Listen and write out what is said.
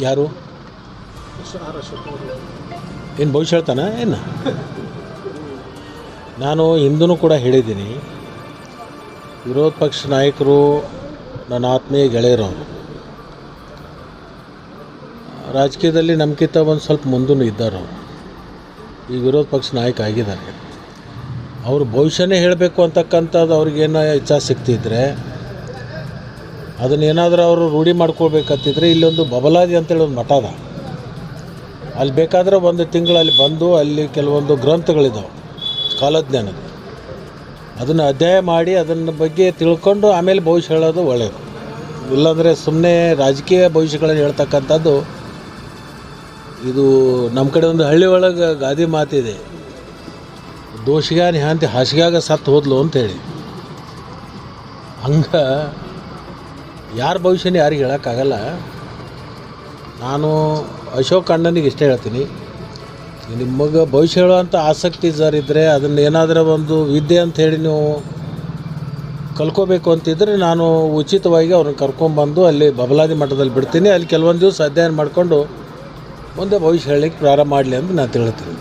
ಯಾರು? ಏನು ಭವಿಷ್ಯ ಹೇಳ್ತಾನ ಏನು? ನಾನು ಹಿಂದೂ ಕೂಡ ಹೇಳಿದ್ದೀನಿ. ವಿರೋಧ ಪಕ್ಷ ನಾಯಕರು ನನ್ನ ಆತ್ಮೀಯ ಗೆಳೆಯರವರು ರಾಜಕೀಯದಲ್ಲಿ ನಮಗಿಂತ ಒಂದು ಸ್ವಲ್ಪ ಮುಂದೂ ಇದ್ದಾರವರು ಈ ವಿರೋಧ ಪಕ್ಷ ನಾಯಕ ಆಗಿದ್ದಾರೆ. ಅವರು ಭವಿಷ್ಯನೇ ಹೇಳಬೇಕು ಅಂತಕ್ಕಂಥದ್ದು ಅವ್ರಿಗೇನೋ ಇಚ್ಛಾ ಸಿಗ್ತಿದ್ರೆ ಅದನ್ನೇನಾದರೂ ಅವರು ರೂಢಿ ಮಾಡ್ಕೊಳ್ಬೇಕಂತಿದ್ರೆ ಇಲ್ಲೊಂದು ಬಬಲಾದಿ ಅಂತೇಳಿ ಒಂದು ಮಠ ಅದ. ಅಲ್ಲಿ ಬೇಕಾದರೆ ಒಂದು ತಿಂಗಳಲ್ಲಿ ಬಂದು ಅಲ್ಲಿ ಕೆಲವೊಂದು ಗ್ರಂಥಗಳಿದ್ದಾವೆ ಕಾಲಜ್ಞಾನದ ಅದನ್ನು ಅಧ್ಯಯನ ಮಾಡಿ ಅದನ್ನ ಬಗ್ಗೆ ತಿಳ್ಕೊಂಡು ಆಮೇಲೆ ಭವಿಷ್ಯ ಹೇಳೋದು ಒಳ್ಳೆಯದು ಇಲ್ಲಾಂದರೆ ಸುಮ್ಮನೆ ರಾಜಕೀಯ ಭವಿಷ್ಯಗಳನ್ನು ಹೇಳ್ತಕ್ಕಂಥದ್ದು ಇದು ನಮ್ಮ ಕಡೆ ಒಂದು ಹಳ್ಳಿ ಒಳಗೆ ಗಾದಿ ಮಾತಿದೆ. ದೋಷಿಗಾನಿ ಹಾಂತಿ ಹಾಸಿಗ್ಯಾಗ ಸತ್ತು ಹೋದ್ಲು ಅಂತೇಳಿ ಹಂಗೆ ಯಾರ ಭವಿಷ್ಯನ ಯಾರಿಗೆ ಹೇಳೋಕ್ಕಾಗಲ್ಲ ನಾನು ಅಶೋಕ್ ಅಣ್ಣನಿಗೆ ಇಷ್ಟ ಹೇಳ್ತೀನಿ. ನಿಮಗೆ ಭವಿಷ್ಯ ಹೇಳುವಂಥ ಆಸಕ್ತಿ ಸರ್ ಇದ್ದರೆ ಅದನ್ನು ಏನಾದರೂ ಒಂದು ವಿದ್ಯೆ ಅಂತ ಹೇಳಿ ನೀವು ಕಲ್ಕೋಬೇಕು ಅಂತಿದ್ರೆ ನಾನು ಉಚಿತವಾಗಿ ಅವ್ರನ್ನ ಕರ್ಕೊಂಡ್ಬಂದು ಅಲ್ಲಿ ಬಬಲಾದಿ ಮಠದಲ್ಲಿ ಬಿಡ್ತೀನಿ. ಅಲ್ಲಿ ಕೆಲವೊಂದು ದಿವಸ ಅಧ್ಯಯನ ಮಾಡಿಕೊಂಡು ಮುಂದೆ ಭವಿಷ್ಯ ಹೇಳಲಿಕ್ಕೆ ಪ್ರಾರಂಭ ಮಾಡಲಿ ಅಂತ ನಾನು ತಿಳ್ತೀನಿ